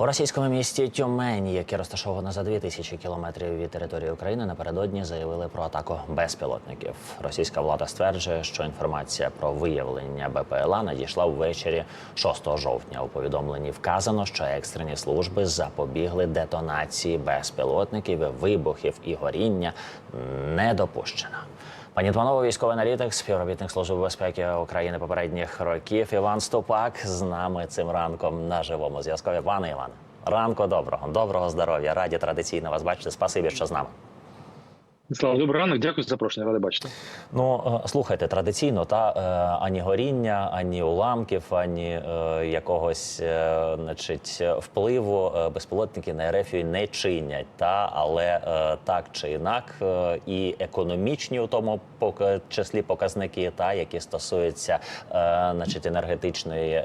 У російському місті Тюмень, яке розташоване за 2000 кілометрів від території України, напередодні заявили про атаку безпілотників. Російська влада стверджує, що інформація про виявлення БПЛА надійшла ввечері 6 жовтня. У повідомленні вказано, що екстрені служби запобігли детонації безпілотників, вибухів і горіння не допущено. Пані Тманова, військовий аналітик, співробітник Служби безпеки України попередніх років. Іван Ступак з нами цим ранком на живому зв'язку. Пане Іване, ранку доброго, доброго здоров'я. Раді традиційно вас бачити. Спасибі, що з нами. Слава добрий ранок, дякую за запрошення. Радий бачити. Ну е, слухайте, традиційно та е, ані горіння, ані уламків, ані е, якогось значить, впливу безпілотники на Ерефію не чинять. Та але так чи інак, і економічні у тому числі показники, та які стосуються значить, енергетичної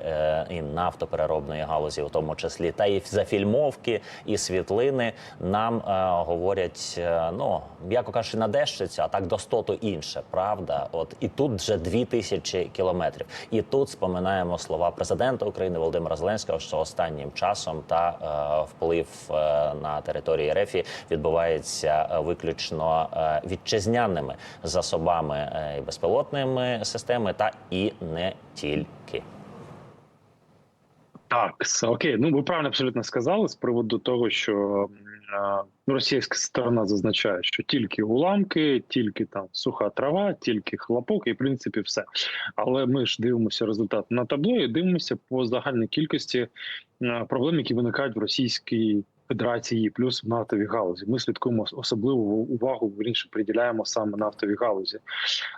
і нафтопереробної галузі, у тому числі, та і зафільмовки, і світлини нам говорять, ну м'яко кажучи, надещиться, а так до 100 то інше, правда? От і тут вже дві тисячі кілометрів. І тут споминаємо слова президента України Володимира Зеленського, що останнім часом та е, вплив е, на території РФ відбувається е, виключно е, вітчизняними засобами е, і безпілотними системами, та і не тільки. Так, окей. Ну ви правильно абсолютно сказали з приводу того, що російська сторона зазначає, що тільки уламки, тільки там суха трава, тільки хлопок, і в принципі все. Але ми ж дивимося результат на табло і дивимося по загальній кількості е, проблем, які виникають в Російській Федерації, плюс в нафтовій галузі. Ми слідкуємо ос- особливу увагу вірніше приділяємо саме нафтовій галузі.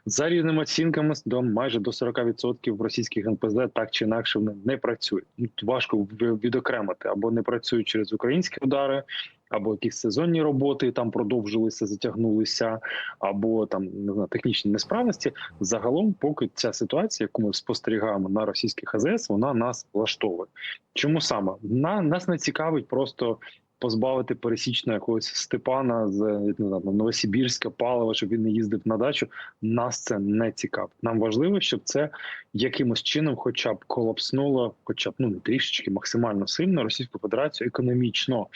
За різними оцінками до майже до 40% російських НПЗ так чи інакше вони не працюють. Ну, важко відокремити або не працюють через українські удари, або якісь сезонні роботи там продовжилися, затягнулися, або там не знаю, технічні несправності. Загалом, поки ця ситуація, яку ми спостерігаємо на російських АЗС, вона нас влаштовує. Чому саме на нас не цікавить просто позбавити пересічного якогось Степана з не знаю, Новосибірська палива, щоб він не їздив на дачу. Нас це не цікавить. Нам важливо, щоб це якимось чином, хоча б колапснуло, хоча б ну не трішечки, максимально сильно Російську Федерацію економічно.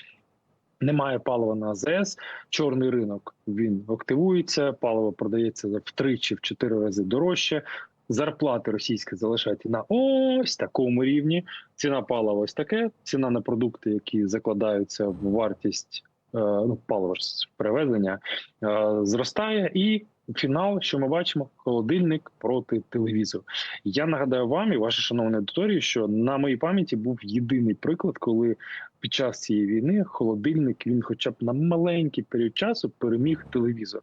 Немає палива на АЗС, чорний ринок він активується, паливо продається втричі в чотири рази дорожче. Зарплати російські залишаються на ось такому рівні. Ціна палива ось таке. Ціна на продукти, які закладаються в вартість е, ну, палива перевезення, е, зростає. І фінал, що ми бачимо, холодильник проти телевізору. Я нагадаю вам і вашій шановній аудиторії, що на моїй пам'яті був єдиний приклад, коли під час цієї війни холодильник він, хоча б на маленький період часу, переміг телевізор.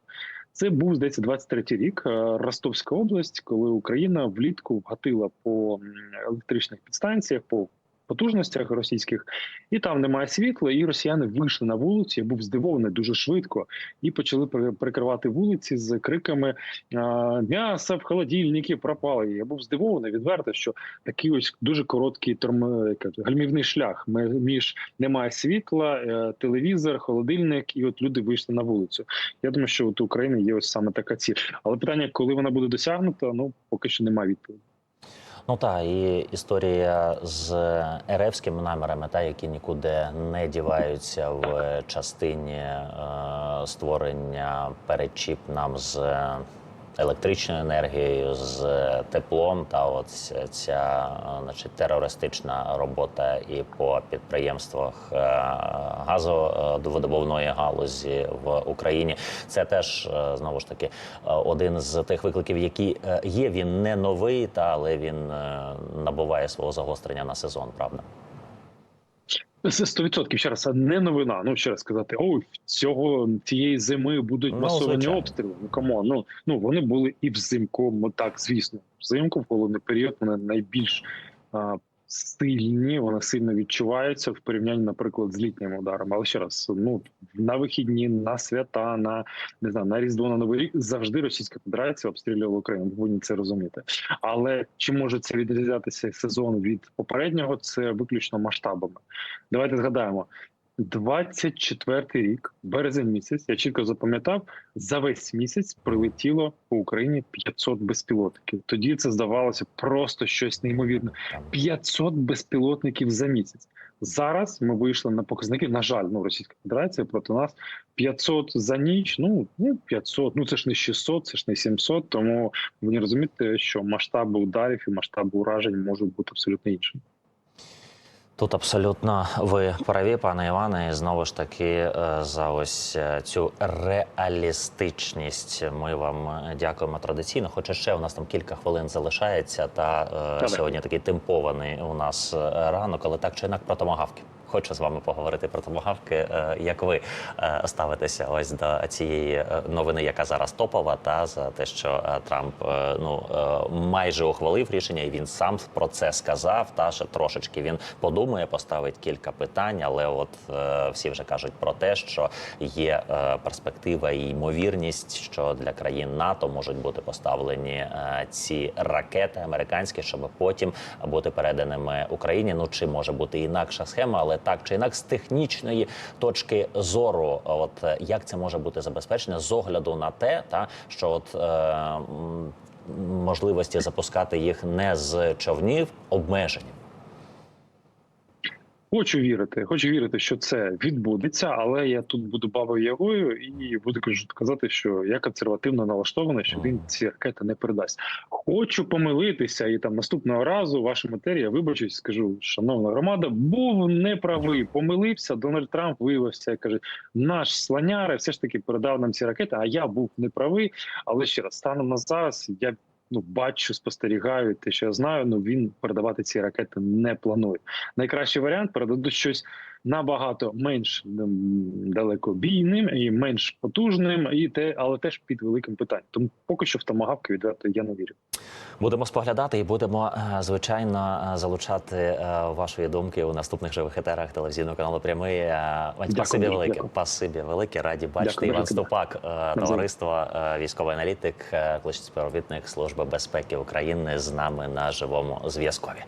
Це був здається 23-й рік. е, Ростовська область, коли Україна влітку вгатила по електричних підстанціях, по потужностях російських, і там немає світла. І росіяни вийшли на вулицю. Я був здивований дуже швидко, і почали перекривати вулиці з криками а, м'ясо в холодильнику пропало. Я був здивований відверто, що такий ось дуже короткий терм... гальмівний шлях між немає світла, е, телевізор, холодильник, і от люди вийшли на вулицю. Я думаю, що от у України є ось саме така ціль. Але питання, коли вона буде досягнута, ну поки що немає відповіді. Ну та і історія з еревськими намірами, та які нікуди не діваються в частині е, створення перечіп нам з електричною енергією, з теплом. Та от ця е, значить, терористична робота і по підприємствах е, газовидобувної галузі в Україні. Це теж е, знову ж таки е, один з тих викликів, які е, є. Він не новий, та але він е, набуває свого загострення на сезон. Правда. Це 100% ще раз, це не новина. Ну ще раз сказати, ой, цього цієї зими будуть Ну, масовані звичайно. обстріли. Ну камон, ну ну вони були і взимку. Так, звісно, взимку в холодний період вони найбільш а, сильні, вони сильно відчуваються в порівнянні, наприклад, з літніми ударами. Але ще раз, ну на вихідні, на свята, на не знаю, на різдво на новий рік завжди Російська Федерація обстрілювала Україну. Ви повинні це розуміти. Але чи може це відрізнятися сезон від попереднього? Це виключно масштабами. Давайте згадаємо. 24-й рік, березень місяць, я чітко запам'ятав, за весь місяць прилетіло по Україні 500 безпілотників. Тоді це здавалося просто щось неймовірне. Там 500 безпілотників за місяць. Зараз ми вийшли на показники. На жаль, ну Російська Федерація проти нас 500 за ніч. Ну ну 500, Ну це ж не 600, це ж не 700, Тому мені розумієте, що масштаби ударів і масштаби уражень можуть бути абсолютно іншими. Тут абсолютно ви праві, пане Іване, і знову ж таки е, за ось е, цю реалістичність. Ми вам дякуємо традиційно. Хоча ще у нас там кілька хвилин залишається. Та е, сьогодні такий темпований у нас е, ранок, але так чи інак про томагавки. Хочу з вами поговорити про томагавки. Е, Як ви е, ставитеся ось до цієї е, новини, яка зараз топова, та за те, що Трамп ну майже ухвалив рішення, і він сам про це сказав. Та ще трошечки він подумає, поставить кілька питань, але от всі вже кажуть про те, що є перспектива і ймовірність, що для країн НАТО можуть бути поставлені ці ракети американські, щоб потім бути переданими Україні. Ну чи може бути інакша схема, але так чи інак з технічної точки зору, от як це може бути забезпечено з огляду на те, та що от. Е, Можливості запускати їх не з човнів обмежені. Хочу вірити, хочу вірити, що це відбудеться, але я тут буду бабою ягою і буду казати, що я консервативно налаштований, що він ці ракети не передасть. Хочу помилитися, і там наступного разу в вашому етері вибачусь, скажу, шановна громада, був неправий, помилився. Дональд Трамп виявився, каже, наш слоняра все ж таки передав нам ці ракети. А я був неправий. Але ще раз станом на зараз я. Ну, бачу, спостерігаю те, що я знаю. Ну він передавати ці ракети не планує найкращий варіант передадуть щось набагато менш далекобійним і менш потужним, і те, але теж під великим питанням. Тому поки що в томагавки відверто я не вірю. Будемо споглядати і будемо е, звичайно е, залучати е, вашої думки у наступних живих етерах телевізійного каналу Прямий. Вань, Дякую велике. дякую. Спасибі велике. Раді бачити. Дякую, Іван. Ступак, товариство, військовий аналітик, колишній співробітник Служби безпеки України з нами на живому зв'язкові.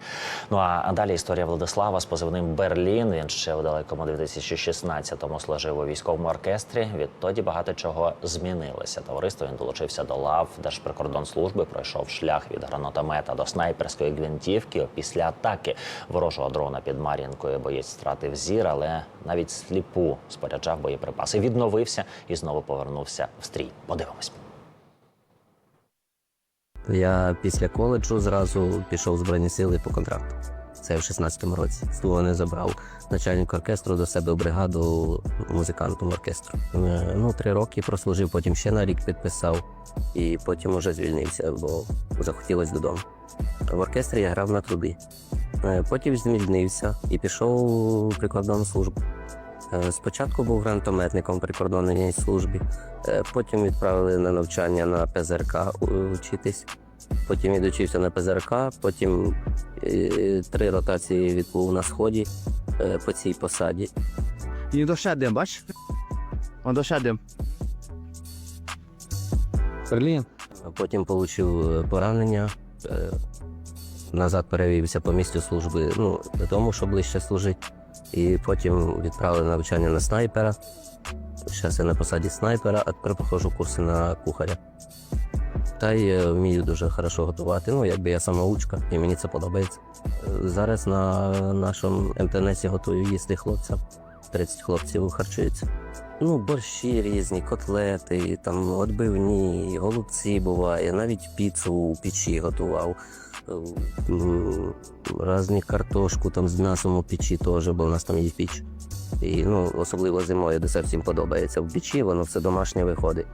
Ну а далі історія Владислава з позивним Берлін. Він ще у далекому 2016-му служив у військовому оркестрі. Відтоді багато чого змінилося. Товариство він долучився до лав Держприкордонслужби, пройшов шлях від гранатомета до снайперської гвинтівки. Після атаки ворожого дрона під Мар'їнкою боєць втратив зір, але навіть сліпу споряджав боєприпаси. Відновився і знову повернувся в стрій. Подивимось. Я після коледжу зразу пішов в Збройні сили по контракту. Це в 16-му році. З не забрав начальник оркестру до себе в бригаду музикантом оркестру. Е, Ну, три роки прослужив, потім ще на рік підписав, і потім уже звільнився, бо захотілося додому. В оркестрі я грав на труби. Е, Потім звільнився і пішов у прикордонну службу. Е, Спочатку був гранатометником в прикордонній службі, потім відправили на навчання на ПЗРК у- вчитись. Потім відучився на ПЗРК, потім е, три ротації відбув на сході е, по цій посаді. І дошедем, бач? Он дошедем. Берлін. Потім отримав поранення. е, Назад перевівся по місцю служби, ну, додому, щоб ближче служити. І потім відправили навчання на снайпера. Зараз я на посаді снайпера, а тепер проходжу курси на кухаря. Та й е, вмію дуже хорошо готувати. Ну, якби я самоучка, і мені це подобається. Е, Зараз на нашому МТНСі готую їсти хлопцям. 30 хлопців харчуються. Ну, борщі різні, котлети, там отбивні, голубці буває, навіть піцу у печі готував. Е, Разні картошку там з м'ясом у печі теж, бо в нас там є піч. І ну, особливо зимою, де це всім подобається. В печі воно все домашнє виходить.